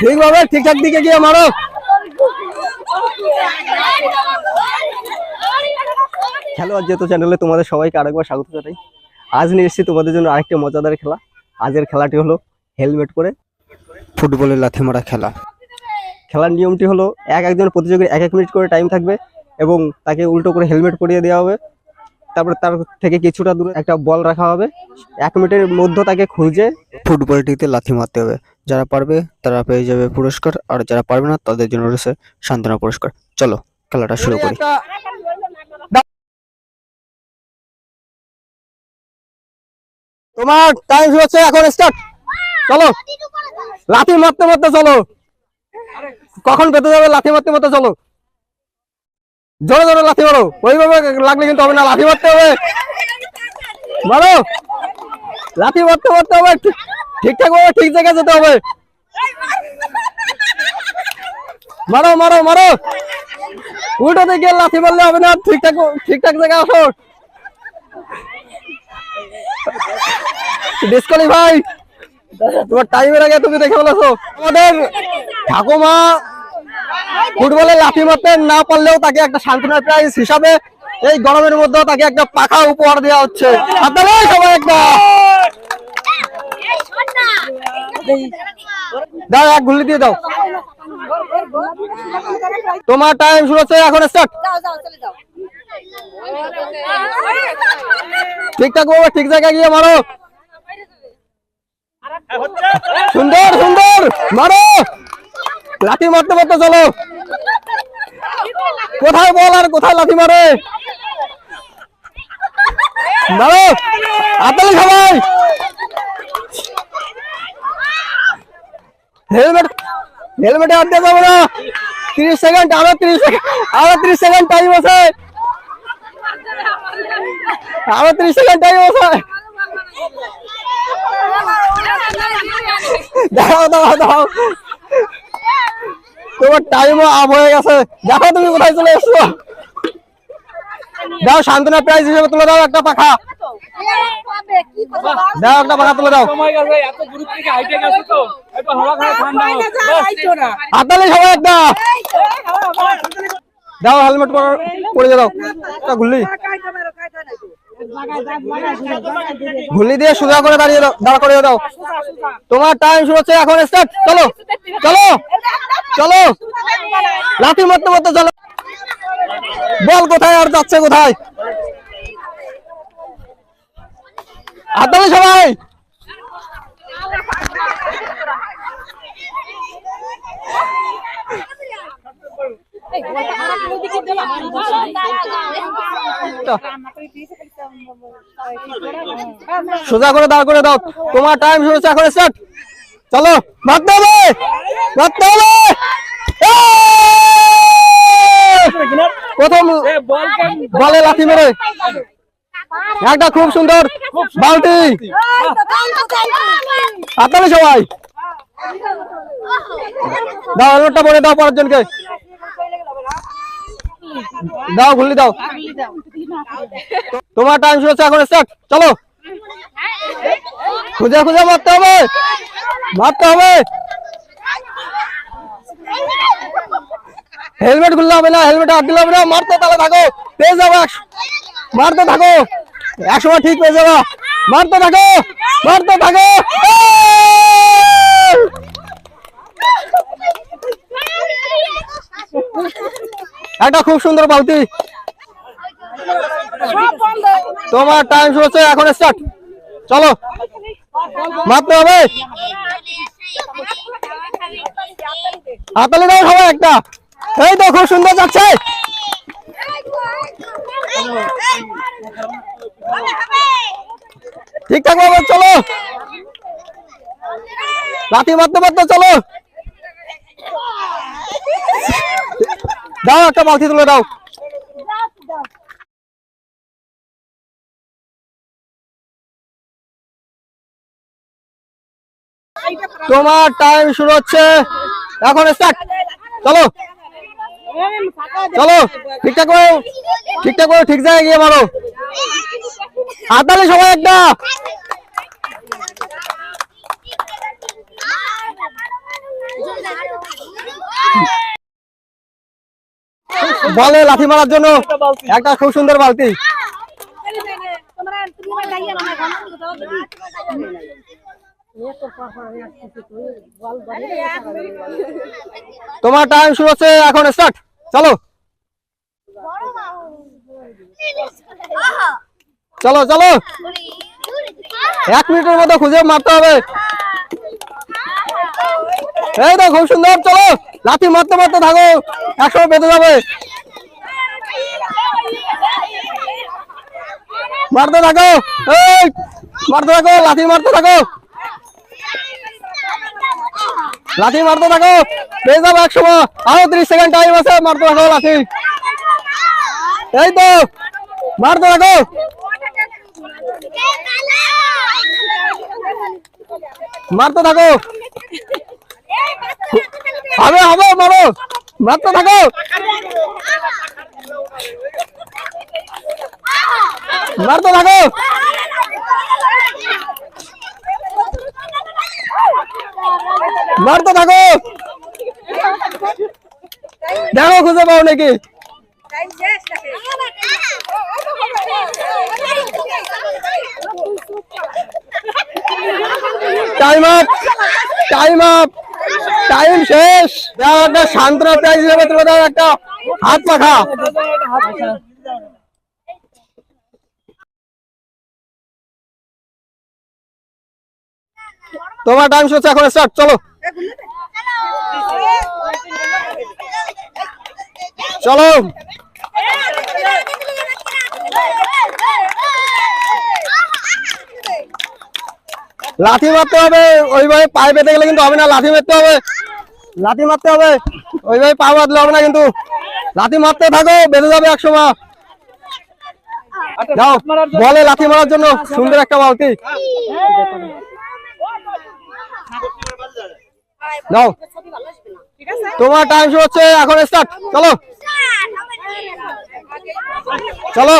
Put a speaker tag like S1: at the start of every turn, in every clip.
S1: ঠিকভাবে ঠিকঠাক দিকে গিয়ে মারো। আজ যেহেতু চ্যানেলে তোমাদের সবাইকে আরেকবার স্বাগত জানাই। আজ নিয়ে এসেছি তোমাদের জন্য আরেকটা মজাদার খেলা। আজের খেলাটি হলো হেলমেট পরে ফুটবলের লাথি মারা খেলা। খেলার নিয়মটি হলো এক একজন প্রতিযোগীর এক এক মিনিট করে টাইম থাকবে এবং তাকে উল্টো করে হেলমেট পরিয়ে দেওয়া হবে। তারপরে তার থেকে কিছুটা দূরে একটা বল রাখা হবে। এক মিনিটের মধ্যে তাকে খুঁজে ফুটবলটিতে লাথি মারতে হবে। যারা পারবে তারা পেয়ে যাবে পুরস্কার, আর যারা পারবে না তাদের জন্য রয়েছে সান্ত্বনা পুরস্কার। চলো, খেলাটা শুরু করি। তোমার টাইম হচ্ছে এখন স্টার্ট চলো, লাথি মারতে মারতে চলো। কখন পেতে যাবে, লাথি মারতে মারতে চলো। জোরে জোরে লাথি মারো। ওইভাবে লাগলে কিন্তু হবে না, লাথি মারতে হবে। মারো। লাথি মারতে মারতে হবে, ঠিক- ঠিকঠাক ভাবে ঠিক জায়গায় যেতে হবে। মারো মারো মারো। উল্টো দিকে লাথি মারলে হবে না, ঠিকঠাক ঠিকঠাক জায়গায় আসো। ডিসকোয়ালিফাই তোমার টাইমের আগে তুমি দেখে বলেছ আমাদের ঠাকুমা ফুটবলে লাফি মারতে না পারলেও তাকে একটা সান্ত্বনা প্রাইজ হিসাবে এই গরমের মধ্যেও তাকে একটা পাখা উপহার দেওয়া হচ্ছে। গুলি দিয়ে দাও। তোমার টাইম শুরু হচ্ছে, এখন স্টার্ট ঠিকঠাক ভাবে ঠিক জায়গায় গিয়ে মারো। সুন্দর সুন্দর, মারো। লাঠি মারতে মারতে চলো। কোথায় বল আর কোথায় লাঠি মারে? মারো! আপেল সবাই! হেলমেট, হেলমেটে হাত দিয়ে না। সেকেন্ড, আরও সেকেন্ড আরও সেকেন্ড টাইম আছে। আরও তিরিশ সেকেন্ড টাইম আছে। দাও দাও দাও তোমার টাইমও আপ হয়ে গেছে। দেখো তুমি কোথায় চলে এসছো। দাও সান্ত্বনা প্রাইজ হিসেবে তুলে দাও একটা পাখা। দাও একটা পাখা তুলে দাও।
S2: সময় গেছে এত দূর থেকে হাইটে গেছে তো। একটু হাওয়া খায় ঠান্ডা হোক। ব্যাস।
S1: হাতালে সবাই একটা। দাও হেলমেট পরে দাও। একটা ঘুরলি ঘুরলি দিয়ে সোজা করে দাঁড়িয়ে দাও, দাঁড় করে দাও। তোমার টাইম শুরু হচ্ছে, এখন স্টার্ট চলো চলো চলো। লাঠি মারতে মারতে চলো। বল কোথায় আর যাচ্ছে কোথায়? হাতালে সবাই। সোজা করে দাঁড় করে দাও। তোমার টাইম শুরু এখন স্টার্ট চলো মারতে হবে মারতে হবে প্রথম
S2: বল?
S1: বলে লাথি মেরে। একটা খুব সুন্দর বালতি। হাতালে সবাই। দাও হেলমেটটা পরে দাও পরের জনকে দাও ঘুরলি দাও। তোমার টাইম শুরু হচ্ছে এখন স্টার্ট চলো। খুঁজে খুঁজে মারতে হবে। মারতে হবে। হেলমেট খুললে হবে না, হেলমেট হাত দিলে হবে না। মারতে তাহলে থাকো, পেয়ে যাব মারতে থাকো। এক সময় ঠিক পেয়ে যাব। মারতে থাকো মারতে থাকো। একটা খুব সুন্দর বালতি। তোমার টাইম শুরু হচ্ছে, এখন স্টার্ট চলো। মারতে হবে। হাতালে দাও সবাই একটা। এই তো খুব সুন্দর যাচ্ছে। ঠিকঠাক ভাবে চলো। লাঠি মারতে মারতে চলো। দাও একটা বালতি তুলে দাও। তোমার টাইম শুরু হচ্ছে। এখন স্টার্ট চলো। চলো। ঠিকঠাক করে ঠিকঠাক করে ঠিক জায়গায় গিয়ে মারো। হাতালে সবাই একটা। বলে লাঠি মারার জন্য।
S2: একটা
S1: খুব সুন্দর বালতি। তোমার টাইম শুরু হচ্ছে এখন স্টার্ট চলো। চলো চলো। এক মিনিটের মতো খুঁজে মারতে হবে। এই তো খুব সুন্দর চলো। লাথি মারতে মারতে থাকো একসময় বেঁধে যাবে। মারতে থাকো এই মারতে থাকো লাঠি মারতে থাকো। লাথি মারতে থাকো। পেয়ে যাব এক সময় আরও ত্রিশ সেকেন্ড টাইম আছে, মারতে থাকো লাথি এই তো, মারতে থাকো। মারতে থাকো। হবে হবে মারো। মারতে থাকো। মারতে থাকো। মারতে থাকো। দেখো, খুঁজে পাও নাকি? Time up time up time শেষ। দাও একটা সান্ত্বনা প্রাইজ হিসেবে দাও একটা হাত পাখা তোমার টাইম শেষ এখন স্টার্ট চলো। চলো। লাঠি মারতে হবে ওইভাবে পায়ে পেতে গেলে কিন্তু হবে না লাঠি মারতে হবে। লাঠি মারতে হবে ওইভাবে পা বাঁধলে হবে না কিন্তু। লাঠি মারতে থাকো বেঁধে যাবে এক সময়
S2: একটা
S1: যাও বলে লাঠি মারার জন্য সুন্দর একটা বালতি। যাও তোমার টাইম হচ্ছে, এখন স্টার্ট চলো। চলো।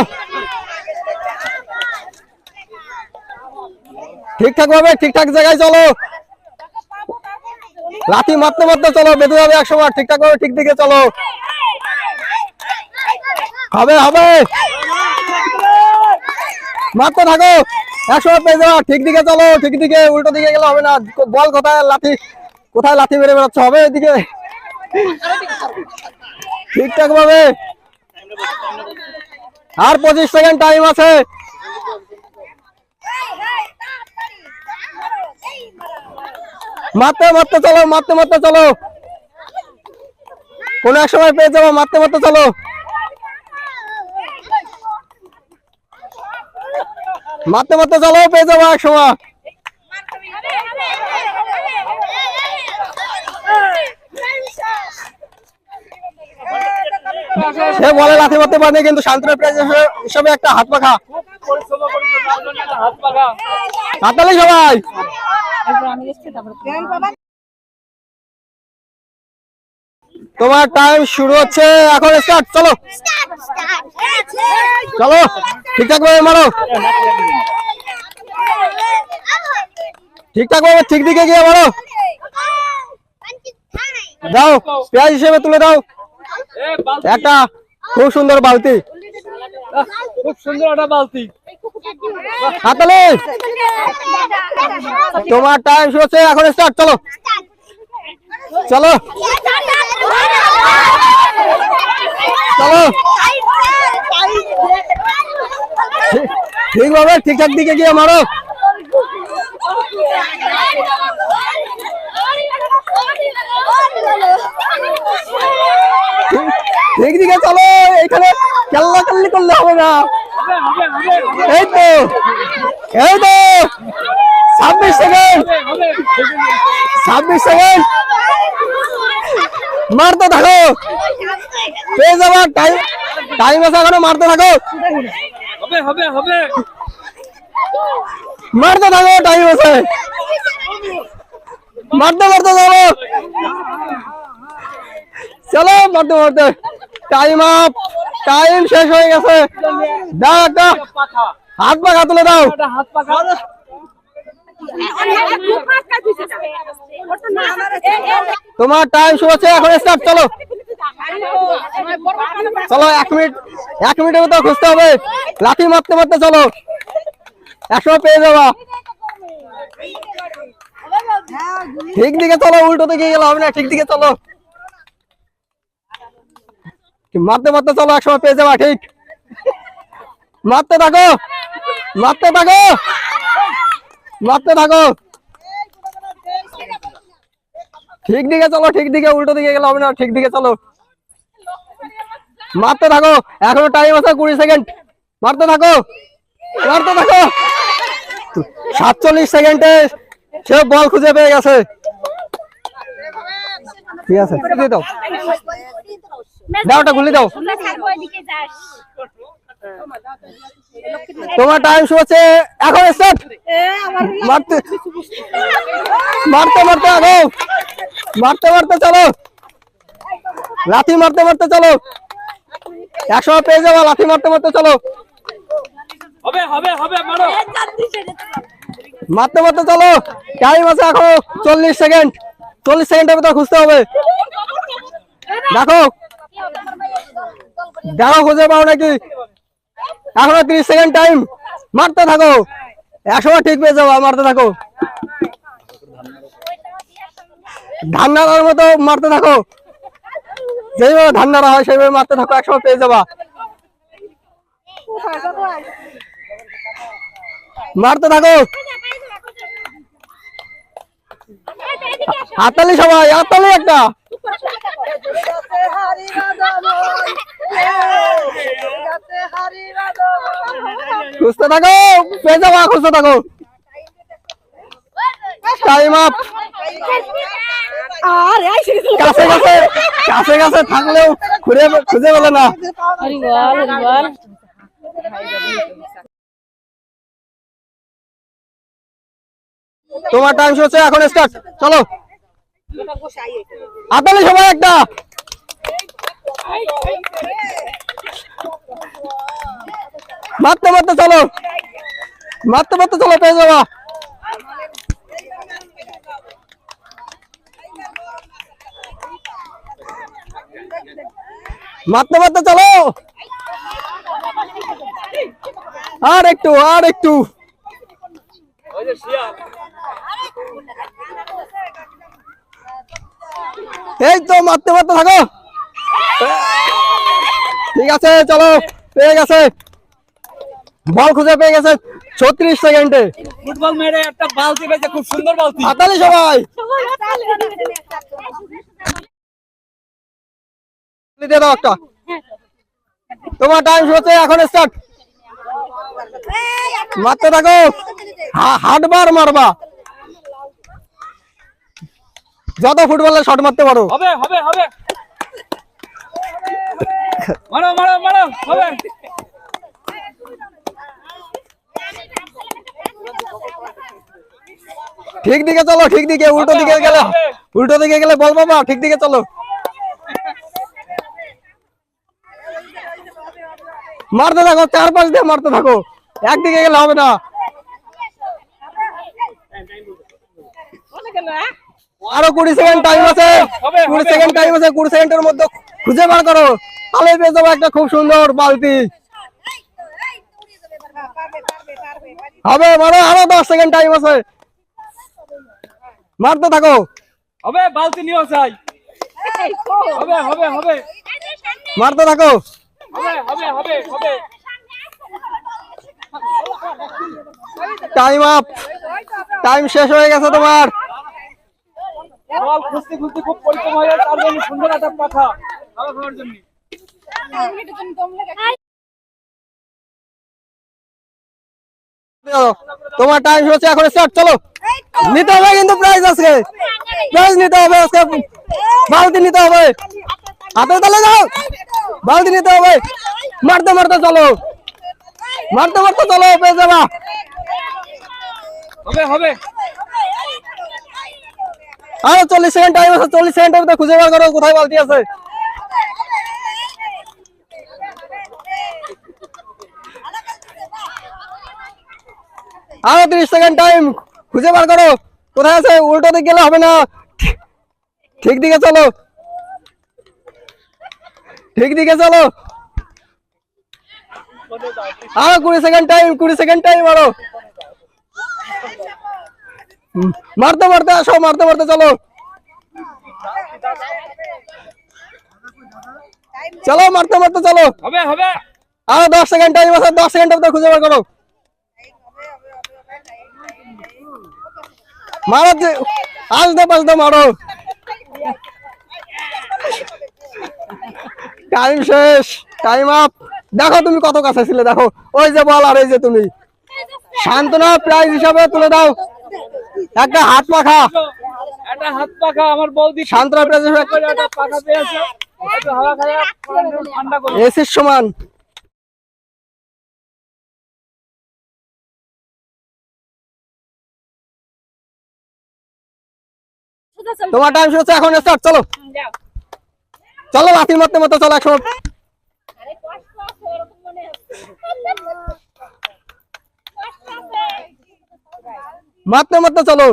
S1: ঠিকঠাক ভাবে, ঠিকঠাক জায়গায় চলো। লাথি মারতে মারতে চলো, বেঁধে যাবে এক সময় ঠিকঠাক ভাবে ঠিক দিকে চলো। হবে হবে। মারতে থাকো। একসময় পেয়ে যাওয়া ঠিক দিকে চলো, ঠিক দিকে, উল্টো দিকে গেলে হবে না। বল কোথায়, লাথি? কোথায় লাথি মেরে বেড়াচ্ছ? হবে এদিকে? ঠিকঠাক ভাবে। আর পঁচিশ সেকেন্ড টাইম আছে। মারতে মারতে চলো, মারতে মারতে চলো। কোন এক সময় পেয়ে যাব, মারতে মারতে চলো। মারতে মারতে চলো, পেয়ে যাব এক সময়। সে বলে লাথি মারতে পারে কিন্তু শান্তনের প্রাইজ হিসেবে একটা হাত পাখা।
S2: হাত পাখা
S1: সবাই! তোমার টাইম শুরু হচ্ছে। এখন স্টার্ট চলো। চলো, ঠিকঠাক ভাবে মারো। ঠিকঠাক ভাবে ঠিক দিকে গিয়ে মারো। দাও, পেঁয়াজ হিসেবে তুলে দাও। একটা খুব সুন্দর বালতি।
S2: খুব সুন্দর একটা বালতি
S1: হাতালি। তোমার টাইম শুরু এখন স্টার্ট চলো। চলো। চলো। ঠিক- ঠিকভাবে ঠিকঠাক দিকে গিয়ে মারো। ঠিক চলো, এখানে কাল্লা কাল্লি করলে হবে না। এই তো এই তো, ছাব্বিশ সেকেন্ড ছাব্বিশ সেকেন্ড। মারতে থাকো। পেয়ে যাবা টাইম টাইম আছে এখনও, মারতে থাকো।
S2: হবে হবে হবে।
S1: মারতে থাকো টাইম আছে। মারতে মারতে যাব চলো, মারতে মারতে। টাইম আপ টাইম শেষ হয়ে গেছে। দাও একটা। হাত পাখা তুলে দাও।
S2: হাত
S1: তোমার টাইম শুরু হচ্ছে এখন স্টার্ট চলো। চলো, এক মিনিট, এক মিনিটের মতো খুঁজতে হবে। লাঠি মারতে মারতে চলো। একশো পেয়ে যাবা। ঠিক দিকে চলো, উল্টো দিকে গেলে হবে না, ঠিক দিকে চলো। মারতে মারতে চলো একসময় পেয়ে যাবা, ঠিক। মারতে থাকো মারতে থাকো মারতে থাকো। ঠিক দিকে চলো, ঠিক দিকে, উল্টো দিকে গেলে হবে না, ঠিক দিকে চলো। মারতে থাকো, এখনও টাইম আছে কুড়ি সেকেন্ড মারতে থাকো মারতে থাকো। সাতচল্লিশ সেকেন্ডে সে বল খুঁজে পেয়ে গেছে। ঠিক আছে দিয়ে দাও। দাও ওটা গুলি দাও। তোমার টাইম হচ্ছে এখন স্টার্ট মারতে মারতে মারতে আগো। মারতে মারতে চলো। লাঠি মারতে মারতে চলো। একশো পেয়ে যাব লাঠি মারতে মারতে চলো।
S2: হবে হবে হবে মারো।
S1: মারতে মারতে, চলো। টাইম আছে এখন চল্লিশ সেকেন্ড। চল্লিশ সেকেন্ডের ভিতরে খুঁজতে হবে। দেখো। দেখো, খুঁজে পাও নাকি? এখনও তিরিশ সেকেন্ড টাইম। মারতে থাকো। একসময় ঠিক পেয়ে যাব মারতে থাকো। ধান মতো মারতে থাকো। যেইভাবে ধান হয়, সেইভাবে মারতে থাকো, একসময় পেয়ে যাবা। মারতে থাকো। হাতালি সবাই হাতালি একটা। খুঁজতে থাকো পেয়ে যাবা খুঁজতে থাকো। টাইম আপ কাছে কাছে কাছে কাছে থাকলেও খুঁজে খুঁজে পেলে না। তোমার টাইম হচ্ছে এখন স্টার্ট চলো। হাতালি সবাই একটা। মারতে মারতে চলো। মারতে মারতে চলো, পেয়ে যাবা। মারতে মারতে চলো। আর একটু আর একটু। এই তো মারতে মারতে থাকো। ঠিক আছে চলো পেয়ে গেছে। বল খুঁজে পেয়ে গেছে ছত্রিশ সেকেন্ডে।
S2: ফুটবল মেরে একটা বালতি পেয়েছে খুব সুন্দর বালতি
S1: হাতালি সবাই। দিয়ে দাও একটা। তোমার টাইম হচ্ছে এখন স্টার্ট মারতে থাকো। হাটবার মারবা। যত ফুটবলের শট মারতে পারো।
S2: হবে হবে হবে। মারো মারো মারো হবে।
S1: ঠিক দিকে চলো ঠিক দিকে উল্টো দিকে গেলে উল্টো দিকে গেলে বল বাবা ঠিক দিকে চলো। মারতে থাকো চার পাঁচ দিয়ে মারতে থাকো। একদিকে গেলে হবে না। আরও কুড়ি সেকেন্ড টাইম আছে। কুড়ি সেকেন্ড টাইম আছে কুড়ি সেকেন্ডের মধ্যে খুঁজে বার করো। তাহলে পেয়ে যাব একটা খুব সুন্দর বালতি। হবে মারো আরও দশ সেকেন্ড টাইম আছে। মারতে থাকো।
S2: হবে বালতি নিয়েও চাই। হবে হবে হবে।
S1: মারতে থাকো।
S2: হবে হবে হবে হবে।
S1: টাইম আপ টাইম শেষ হয়ে গেছে তোমার।
S2: বল খুঁজতে খুঁজতে খুব পরিশ্রম হয়ে তার জন্য সুন্দর একটা খাওয়া খাওয়ার জন্য।
S1: তোমার টাইম হচ্ছে এখন স্টার্ট চলো। নিতে হবে কিন্তু প্রাইজ আজকে। প্রাইজ নিতে হবে আজকে। বালতি নিতে হবে। হাতে তালে যাও বালতি নিতে হবে। মারতে মারতে চলো। মারতে মারতে চলো পেয়ে যাবা।
S2: হবে হবে।
S1: আরও চল্লিশ সেকেন্ড টাইম আছে চল্লিশ সেকেন্ডের মধ্যে খুঁজে বার করো কোথায় বালতি আছে। আরও তিরিশ সেকেন্ড টাইম খুঁজে বার করো কোথায় আছে উল্টো দিকে গেলে হবে না। ঠিক- ঠিক দিকে চলো। ঠিক দিকে চলো। আরও কুড়ি সেকেন্ড টাইম কুড়ি সেকেন্ড টাইম আরও। হুম, মারতে মারতে আসো মারতে মারতে চলো। চলো মারতে মারতে চলো।
S2: হবে হবে।
S1: আরও দশ সেকেন্ড টাইম আছে দশ সেকেন্ড ভিতরে খুঁজে বার করো। মারো যে আসতে পাসতে মারো। টাইম শেষ টাইম আপ দেখো তুমি কত কাছে ছিলে দেখো। ওই যে বল আর এই যে তুমি। শান্তনা প্রাইজ হিসাবে তুলে দাও। একটা হাত পাখা।
S2: একটা হাত পাখা আমার বৌদি
S1: শান্তনা প্রাইজ হিসাবে
S2: একটা পাখা পেয়েছে একটু হাওয়া খাওয়া ঠান্ডা করে
S1: এসির সমান। তোমার টাইম শুরু হচ্ছে এখন স্টার্ট চলো। চলো লাথি মারতে মতো চলো একশো মারতে মারতে চলো।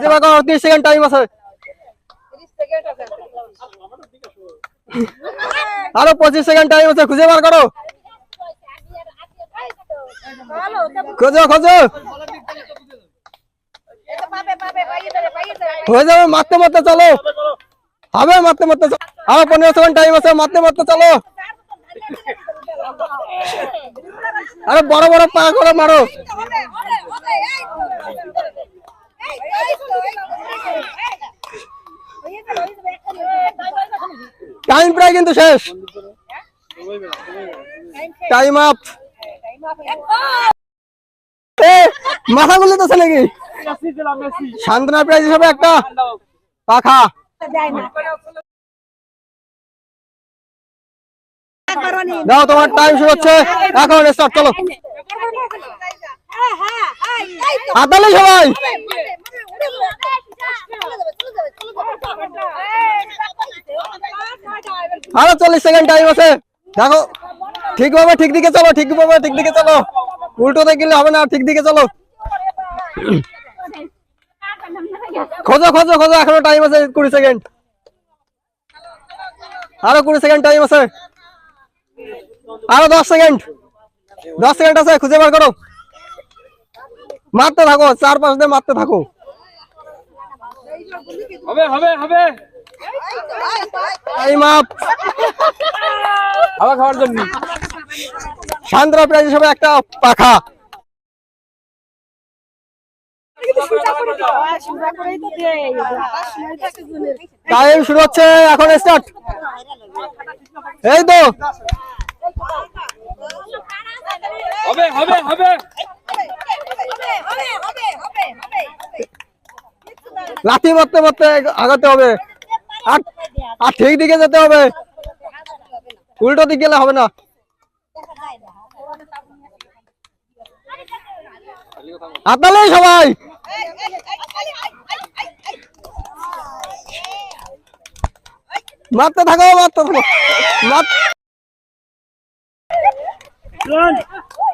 S1: যে বাবা, তিরিশ সেকেন্ড টাইম আছে। আরও পঁচিশ সেকেন্ড টাইম আছে, খুঁজে বার করো। খোঁজো খোঁজো। হয়ে যাবে, মারতে মারতে চলো। হবে, মারতে মারতে। আরও পনেরো সেকেন্ড টাইম আছে, মারতে মারতে চলো। আরে বড় বড় পা করে মারো। টাইম প্রায় কিন্তু শেষ। টাইম আপ মাথা গুলো তো নাকি? সান্ত্বনা প্রাইজ হিসাবে একটা পাখা। দাও তোমার টাইম শুরু হচ্ছে। এখন স্টার্ট চলো। হাতালে সবাই। আরও চল্লিশ সেকেন্ড টাইম আছে। দেখো ঠিক ভাবে ঠিক দিকে চলো ঠিক ভাবে ঠিক দিকে চলো। উল্টো দিকে গেলে হবে না ঠিক দিকে চলো। খোঁজো খোঁজো খোঁজো এখনও টাইম আছে কুড়ি সেকেন্ড আরও কুড়ি সেকেন্ড টাইম আছে। আরও দশ সেকেন্ড। দশ সেকেন্ড আছে খুঁজে বার করো। মারতে থাকো চার পাঁচ দিয়ে মারতে থাকো।
S2: হবে হবে হবে।
S1: টাইম আপ
S2: হাওয়া খাওয়ার জন্য।
S1: সান্দ্রা প্রাইজ হিসেবে একটা পাখা। টাইম শুরু হচ্ছে এখন স্টার্ট এই তো।
S2: হবে হবে হবে।
S1: লাথি মারতে মারতে আগাতে হবে। আর আর ঠিক দিকে যেতে হবে। উল্টো দিকে গেলে হবে না। হাতালে সবাই। মারতে থাকো মারতে থাকো।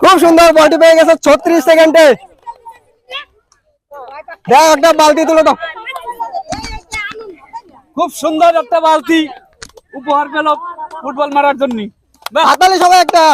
S1: খুব সুন্দর বলটি পেয়ে গেছে ছত্রিশ সেকেন্ডে। দেখ একটা বালতি তুলে দাও।
S2: খুব সুন্দর একটা বালতি উপহার পেল ফুটবল মারার জন্য।
S1: হাতালি সবাই একটা।